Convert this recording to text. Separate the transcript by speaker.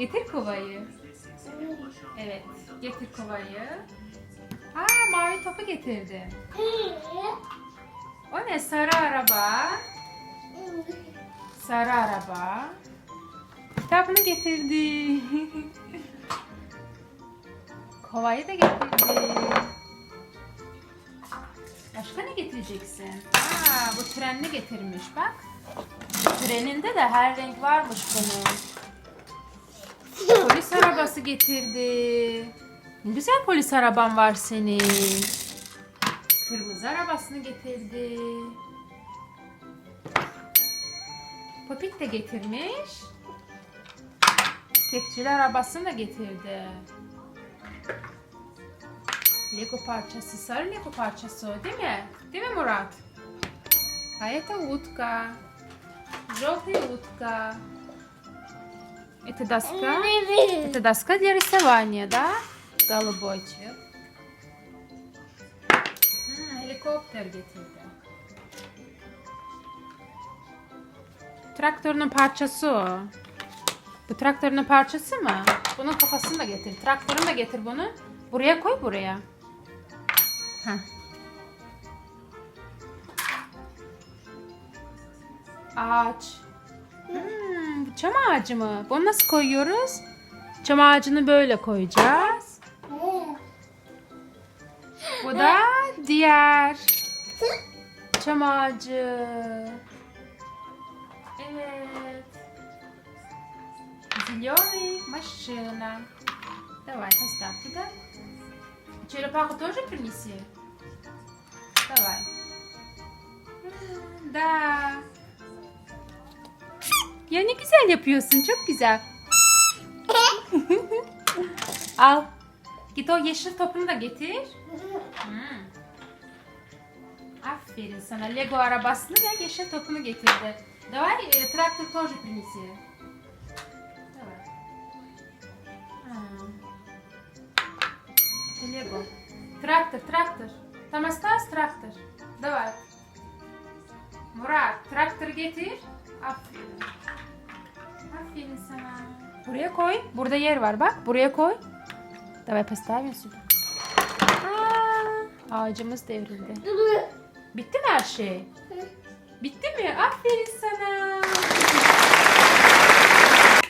Speaker 1: Getir kovayı. Evet. Getir kovayı. Aa mavi topu getirdi. O ne? Sarı araba. Sarı araba. Kitabını getirdi. Kovayı da getirdi. Başka ne getireceksin? Aa, bu trenli getirmiş bak. Treninde de her renk varmış bunun Polis arabası getirdi. Ne güzel polis araban var senin. Kırmızı arabasını getirdi. Popit de getirmiş. Kepçeli arabasını da getirdi. Lego parçası, sarı Lego parçası o değil mi? Değil mi Murat? А это утка. Желтая утка. Это доска. Это доска для рисования, да? Голубой цвет. Ha, helikopter getirdi. Traktörün parçası o. Bu traktörün parçası mı? Bunun kafasını da getir. Traktörünü de getir bunu. Buraya koy buraya. Heh. Ağaç. Hmm, bu çam ağacı mı? Bunu nasıl koyuyoruz? Çam ağacını böyle koyacağız. Bu da diğer çam ağacı. Evet. Зеленый машина. Давай, поставь туда. Черепаху тоже принеси? Давай. М, Да. Ya ne güzel yapıyorsun. Çok güzel. Al. Git o yeşil topunu da getir. Hmm. Aferin sana. Lego arabasını ve yeşil topunu getirdi. Давай э, трактор тоже принеси. Давай. А. Это Лего. Трактор, трактор. Там осталось трактор. Давай. Murat, traktörü getir. Aferin. Aferin sana. Buraya koy. Burada yer var bak. Buraya koy. Давай поставим сюда. Aa, ağacımız devrildi. Bitti mi her şey? Bitti mi? Aferin sana.